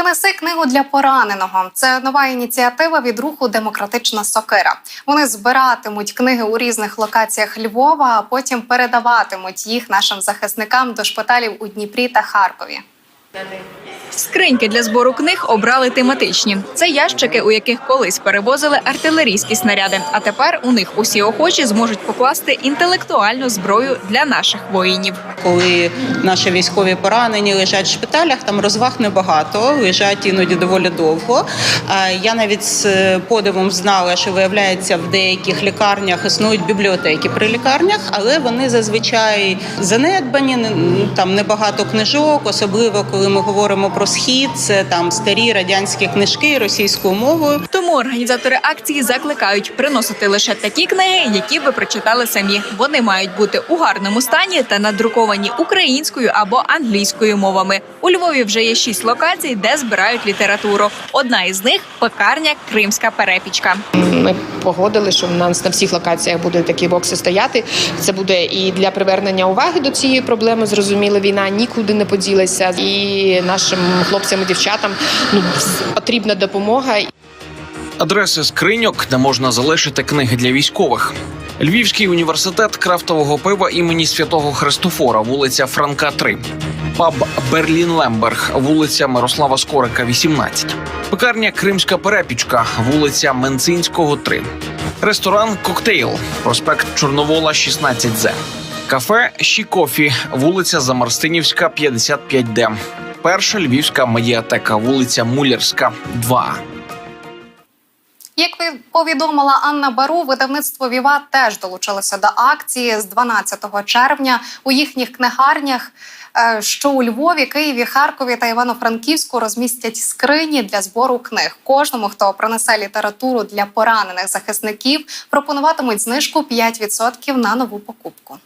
Принеси книгу для пораненого. Це нова ініціатива від руху Демократична сокира. Вони збиратимуть книги у різних локаціях Львова, а потім передаватимуть їх нашим захисникам до шпиталів у Дніпрі та Харкові. Скриньки для збору книг обрали тематичні. Це ящики, у яких колись перевозили артилерійські снаряди. А тепер у них усі охочі зможуть покласти інтелектуальну зброю для наших воїнів. Коли наші військові поранені лежать в шпиталях, там розваг небагато, лежать іноді доволі довго. Я навіть з подивом знала, що виявляється в деяких лікарнях існують бібліотеки при лікарнях, але вони зазвичай занедбані, не- там небагато книжок, особливо коли ми говоримо про схід, це там старі радянські книжки російською мовою. Тому організатори акції закликають приносити лише такі книги, які ви прочитали самі. Вони мають бути у гарному стані та надруковані українською або англійською мовами. У Львові вже є шість локацій, де збирають літературу. Одна із них пекарня Кримська перепічка. Ми погодили, що в нас на всіх локаціях будуть такі бокси стояти. Це буде і для привернення уваги до цієї проблеми. Зрозуміло, війна нікуди не поділася, і нашим хлопцям і дівчатам ну потрібна допомога. Адреси скриньок, де можна залишити книги для військових. Львівський університет крафтового пива імені святого Христофора, вулиця Франка, 3. Паб Берлін Лемберг, вулиця Мирослава Скорика, 18. Пекарня Кримська перепічка, вулиця Менцинського, 3. Ресторан Коктейл, проспект Чорновола, 16З. Кафе Щікофі, вулиця Замарстинівська, 55Д. Перша львівська медіатека, вулиця Мулярська, 2. Як повідомила Анна Бару, видавництво Віва теж долучилося до акції з 12 червня у їхніх книгарнях. е, Що у Львові, Києві, Харкові та Івано-Франківську розмістять скрині для збору книг. Кожному, хто принесе літературу для поранених захисників, пропонуватимуть знижку 5% на нову покупку.